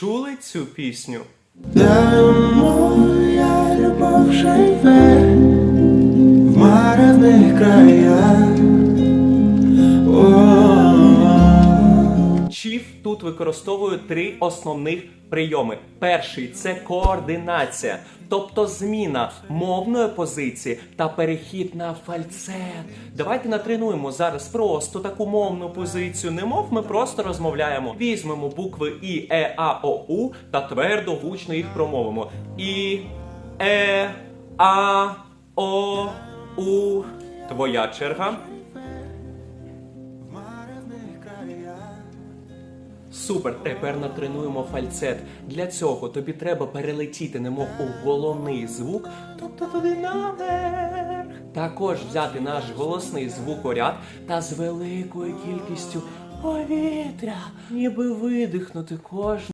чули цю пісню? Де моя любов живе в маревних краях. О, тут використовує три основних прийоми. Перший це координація, тобто зміна мовної позиції та перехід на фальцет. Давайте натренуємо зараз просто таку мовну позицію. Не мов, ми просто розмовляємо. Візьмемо букви І, Е, А, О, У та твердо гучно їх промовимо. І, Е, А, О, У. Твоя черга. Супер, тепер натренуємо фальцет. Для цього тобі треба перелетіти, немов у головний звук, тобто туди наверх. Також взяти наш голосний звукоряд та з великою кількістю повітря, ніби видихнути кожну.